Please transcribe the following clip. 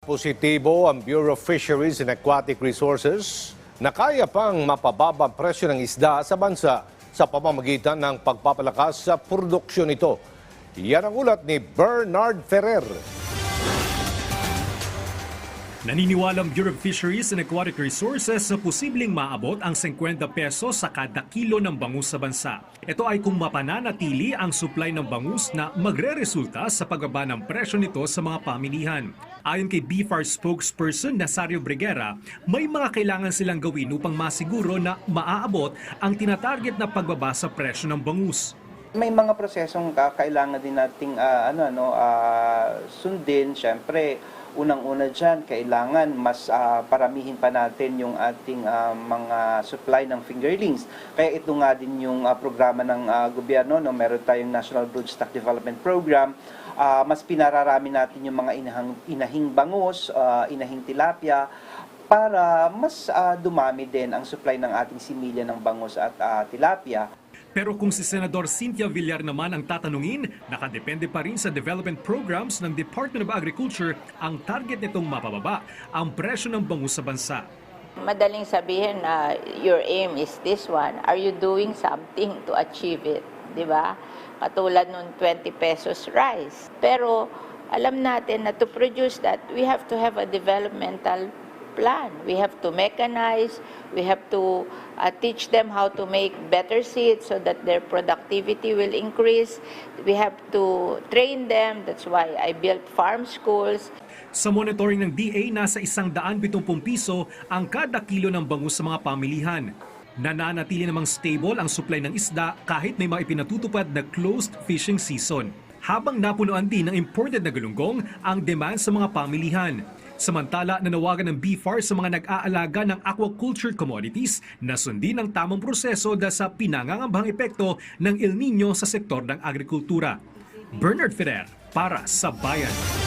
Positibo ang Bureau of Fisheries and Aquatic Resources na kaya pang mapababa ang presyo ng isda sa bansa sa pamamagitan ng pagpapalakas sa produksyon nito. Yan ang ulat ni Bernard Ferrer. Naniniwala ang Bureau of Fisheries and Aquatic Resources na posibleng maabot ang 50 pesos sa kada kilo ng bangus sa bansa. Ito ay kung mapananatili ang supply ng bangus na magre-resulta sa pagbaba ng presyo nito sa mga pamilihan. Ayon kay BFAR spokesperson Nazario Briguera, may mga kailangan silang gawin upang masiguro na maaabot ang tinatarget na pagbaba sa presyo ng bangus. May mga prosesong ka- kailangan din nating ah, ano ano ah, sundin. Siyempre, unang-una diyan kailangan mas ah, paramihin pa natin yung ating ah, mga supply ng fingerlings. Kaya ito nga din yung ah, programa ng ah, gobyerno no, meron tayong National Broodstock Development Program. Ah, mas pinararami natin yung mga inahang, inahing bangus, ah, inahing tilapia para mas ah, dumami din ang supply ng ating similya ng bangus at ah, tilapia. Pero kung si Senador Cynthia Villar naman ang tatanungin, nakadepende pa rin sa development programs ng Department of Agriculture ang target nitong mapababa ang presyo ng bangus sa bansa. Madaling sabihin na your aim is this one. Are you doing something to achieve it? Di ba? Katulad nung 20 pesos rice. Pero alam natin na to produce that, we have to have a developmental plan. We have to mechanize, we have to uh, teach them how to make better seeds so that their productivity will increase. We have to train them. That's why I built farm schools. Sa monitoring ng DA, nasa 170 piso ang kada kilo ng bangus sa mga pamilihan. Nananatili namang stable ang supply ng isda kahit may mga ipinatutupad na closed fishing season. Habang napunuan din ng imported na galunggong ang demand sa mga pamilihan. Samantala, nanawagan ng BFAR sa mga nag-aalaga ng aquaculture commodities na sundin ang tamang proseso dahil sa pinangangambahang epekto ng El Nino sa sektor ng agrikultura. Bernard Ferrer para sa Bayan.